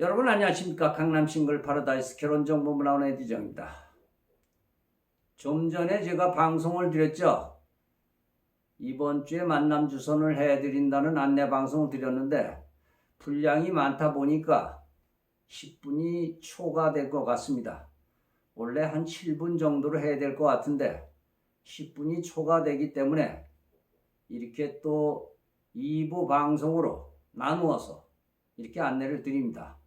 여러분 안녕하십니까 강남 싱글 파라다이스 결혼 정보 문화원 에디정입니다. 좀 전에 제가 방송을 드렸죠. 이번 주에 만남 주선을 해드린다는 안내 방송을 드렸는데 분량이 많다 보니까 10분이 초과될 것 같습니다. 원래 한 7분 정도로 해야 될 것 같은데 10분이 초과되기 때문에 이렇게 또 2부 방송으로 나누어서 이렇게 안내를 드립니다.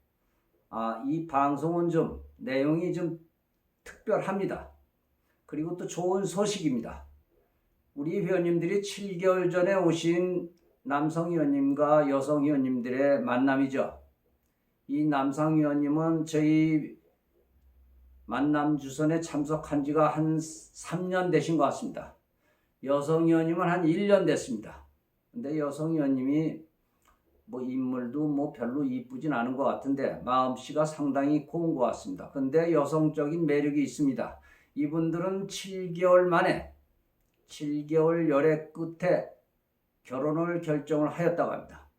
아, 이 방송은 좀 내용이 좀 특별합니다. 그리고 또 좋은 소식입니다. 우리 회원님들이 7개월 전에 오신 남성 회원님과 여성 회원님들의 만남이죠. 이 남성 회원님은 저희 만남 주선에 참석한 지가 한 3년 되신 것 같습니다. 여성 회원님은 한 1년 됐습니다. 근데 여성 회원님이 뭐 인물도 뭐 별로 이쁘진 않은 것 같은데 마음씨가 상당히 고운 것 같습니다. 근데 여성적인 매력이 있습니다. 이분들은 7개월 만에 7개월 열애 끝에 결혼을 결정을 하였다고 합니다.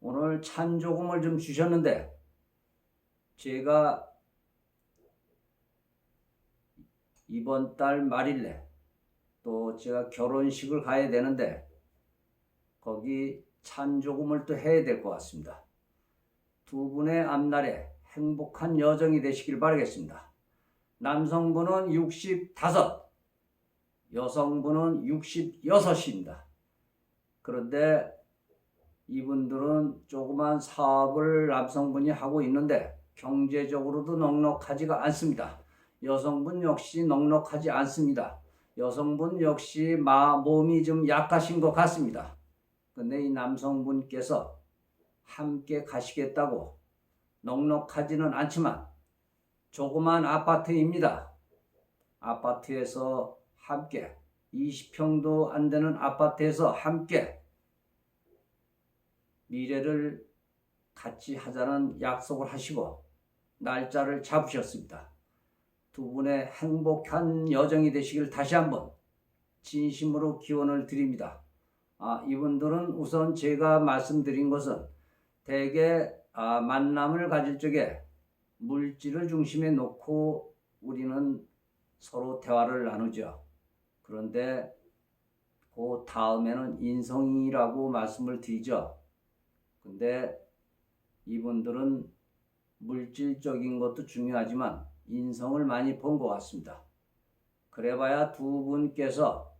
오늘 찬조금을 좀 주셨는데 제가 이번 달 말일에 또 제가 결혼식을 가야 되는데 거기 찬조금을 또 해야 될 것 같습니다. 두 분의 앞날에 행복한 여정이 되시길 바라겠습니다. 남성분은 65, 여성분은 66입니다. 그런데 이분들은 조그만 사업을 남성분이 하고 있는데 경제적으로도 넉넉하지가 않습니다. 여성분 역시 넉넉하지 않습니다. 여성분 역시 마, 몸이 좀 약하신 것 같습니다. 근데 이 남성분께서 함께 가시겠다고 넉넉하지는 않지만 조그만 아파트입니다. 아파트에서 함께 20평도 안 되는 아파트에서 함께 미래를 같이 하자는 약속을 하시고 날짜를 잡으셨습니다. 두 분의 행복한 여정이 되시길 다시 한번 진심으로 기원을 드립니다. 아, 이분들은 우선 제가 말씀드린 것은 대개 아, 만남을 가질 적에 물질을 중심에 놓고 우리는 서로 대화를 나누죠. 그런데 그 다음에는 인성이라고 말씀을 드리죠. 근데 이분들은 물질적인 것도 중요하지만 인성을 많이 본 것 같습니다. 그래봐야 두 분께서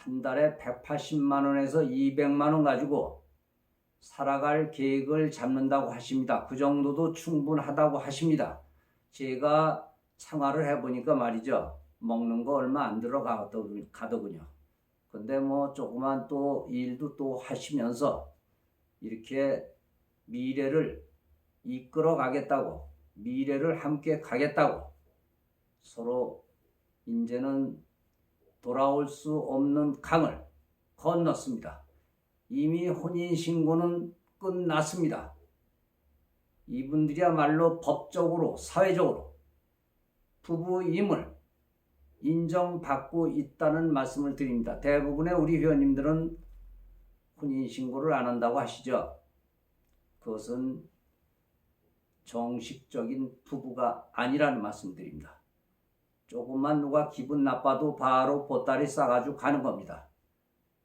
한 달에 180만 원에서 200만 원 가지고 살아갈 계획을 잡는다고 하십니다. 그 정도도 충분하다고 하십니다. 제가 생활을 해보니까 말이죠. 먹는 거 얼마 안 들어가더군요. 근데 뭐 조그만 또 일도 또 하시면서 이렇게 미래를 이끌어 가겠다고 미래를 함께 가겠다고 서로 이제는 돌아올 수 없는 강을 건넜습니다. 이미 혼인신고는 끝났습니다. 이분들이야말로 법적으로, 사회적으로 부부임을 인정받고 있다는 말씀을 드립니다. 대부분의 우리 회원님들은 혼인신고를 안 한다고 하시죠. 그것은 정식적인 부부가 아니라는 말씀 드립니다. 조금만 누가 기분 나빠도 바로 보따리 싸가지고 가는 겁니다.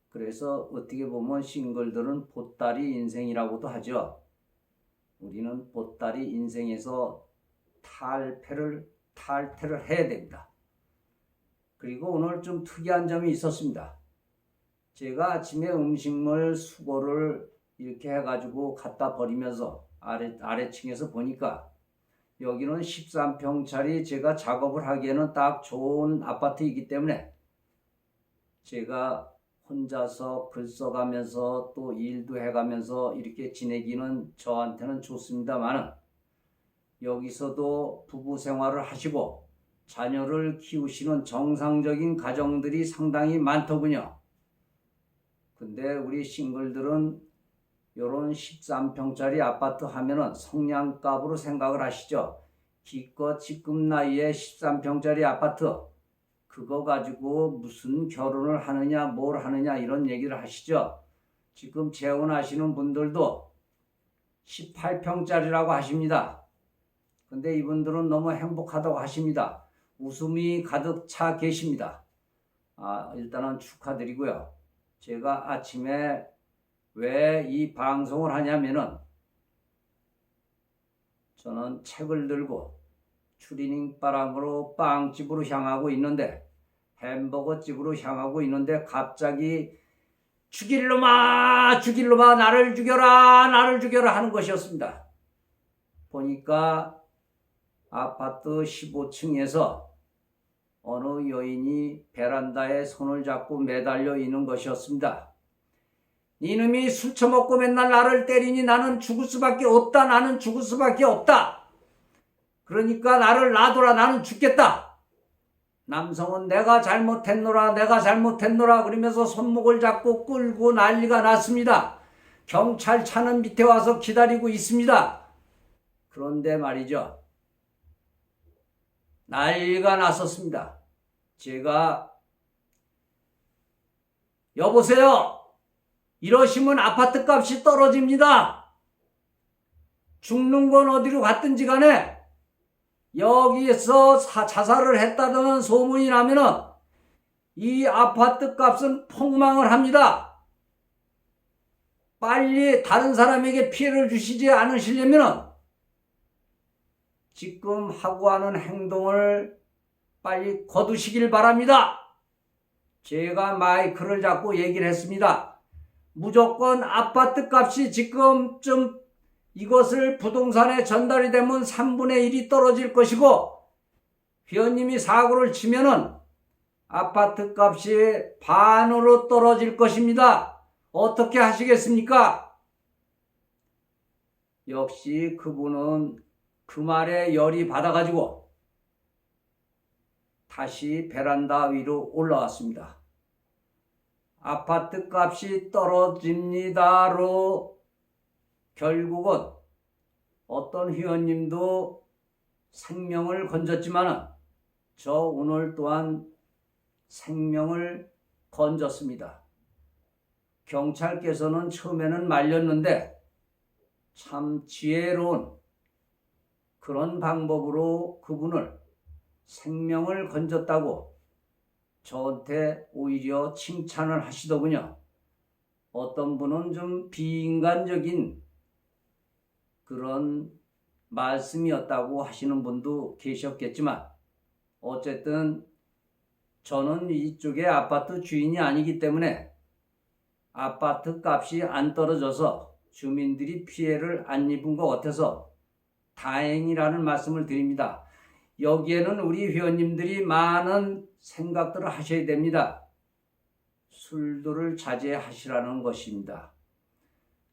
그래서 어떻게 보면 싱글들은 보따리 인생이라고도 하죠. 우리는 보따리 인생에서 탈패를 탈퇴를 해야 됩니다. 그리고 오늘 좀 특이한 점이 있었습니다. 제가 아침에 음식물 수거를 이렇게 해가지고 갖다 버리면서 아래, 아래층에서 보니까 여기는 13평짜리 제가 작업을 하기에는 딱 좋은 아파트이기 때문에 제가 혼자서 글 써가면서 또 일도 해가면서 이렇게 지내기는 저한테는 좋습니다만은 여기서도 부부 생활을 하시고 자녀를 키우시는 정상적인 가정들이 상당히 많더군요. 근데 우리 싱글들은 요런 13평짜리 아파트 하면은 성냥갑으로 생각을 하시죠. 기껏 지금 나이에 13평짜리 아파트 그거 가지고 무슨 결혼을 하느냐 뭘 하느냐 이런 얘기를 하시죠. 지금 재혼하시는 분들도 18평짜리라고 하십니다. 근데 이분들은 너무 행복하다고 하십니다. 웃음이 가득 차 계십니다. 아, 일단은 축하드리고요. 제가 아침에 왜 이 방송을 하냐면은 저는 책을 들고 추리닝 바람으로 빵집으로 향하고 있는데 햄버거 집으로 향하고 있는데 갑자기 죽일 놈아 죽일 놈아 나를 죽여라 나를 죽여라 하는 것이었습니다. 보니까 아파트 15층에서 어느 여인이 베란다에 손을 잡고 매달려 있는 것이었습니다. 이놈이 술 처먹고 맨날 나를 때리니 나는 죽을 수밖에 없다. 나는 죽을 수밖에 없다. 그러니까 나를 놔둬라. 나는 죽겠다. 남성은 내가 잘못했노라. 내가 잘못했노라. 그러면서 손목을 잡고 끌고 난리가 났습니다. 경찰 차는 밑에 와서 기다리고 있습니다. 그런데 말이죠. 난리가 났었습니다. 제가 여보세요. 이러시면 아파트 값이 떨어집니다. 죽는 건 어디로 갔든지 간에 여기에서 사- 자살을 했다는 소문이 나면은 이 아파트 값은 폭망을 합니다. 빨리 다른 사람에게 피해를 주시지 않으시려면은 지금 하고 하는 행동을 빨리 거두시길 바랍니다. 제가 마이크를 잡고 얘기를 했습니다. 무조건 아파트 값이 지금쯤 이것을 부동산에 전달이 되면 3분의 1이 떨어질 것이고 회원님이 사고를 치면은 아파트 값이 반으로 떨어질 것입니다. 어떻게 하시겠습니까? 역시 그분은 그 말에 열이 받아가지고 다시 베란다 위로 올라왔습니다. 아파트 값이 떨어집니다로 결국은 어떤 회원님도 생명을 건졌지만은 저 오늘 또한 생명을 건졌습니다. 경찰께서는 처음에는 말렸는데 참 지혜로운 그런 방법으로 그분을 생명을 건졌다고 저한테 오히려 칭찬을 하시더군요. 어떤 분은 좀 비인간적인 그런 말씀이었다고 하시는 분도 계셨겠지만 어쨌든 저는 이쪽에 아파트 주인이 아니기 때문에 아파트 값이 안 떨어져서 주민들이 피해를 안 입은 것 같아서 다행이라는 말씀을 드립니다. 여기에는 우리 회원님들이 많은 생각들을 하셔야 됩니다. 술도를 자제하시라는 것입니다.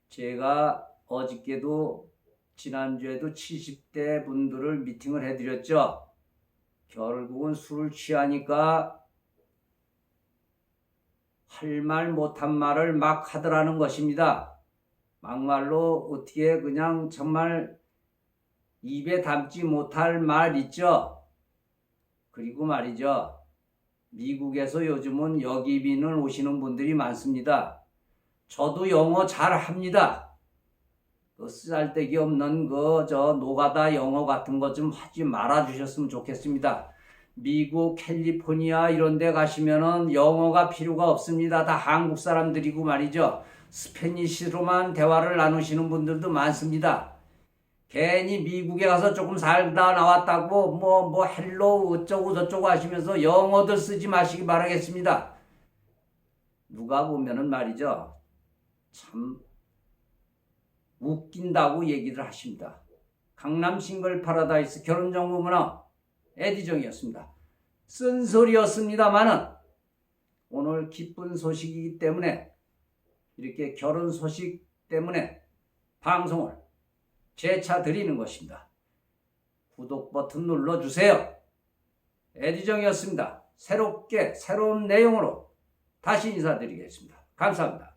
제가 어저께도 지난주에도 70대 분들을 미팅을 해드렸죠. 결국은 술을 취하니까 할 말 못한 말을 막 하더라는 것입니다. 막말로 어떻게 그냥 정말 입에 담지 못할 말 있죠? 그리고 말이죠. 미국에서 요즘은 여기빈을 오시는 분들이 많습니다. 저도 영어 잘 합니다. 그 쓰잘데기 없는 그 저 노가다 영어 같은 거 좀 하지 말아 주셨으면 좋겠습니다. 미국 캘리포니아 이런 데 가시면은 영어가 필요가 없습니다. 다 한국 사람들이고 말이죠. 스페니시로만 대화를 나누시는 분들도 많습니다. 괜히 미국에 가서 조금 살다 나왔다고 뭐뭐 헬로 어쩌고 저쩌고 하시면서 영어들 쓰지 마시기 바라겠습니다. 누가 보면은 말이죠. 참 웃긴다고 얘기를 하십니다. 강남 싱글 파라다이스 결혼 정보 문화 에디정이었습니다. 쓴소리였습니다만은 오늘 기쁜 소식이기 때문에 이렇게 결혼 소식 때문에 방송을 재차 드리는 것입니다. 구독 버튼 눌러주세요. 에디정이었습니다. 새롭게 새로운 내용으로 다시 인사드리겠습니다. 감사합니다.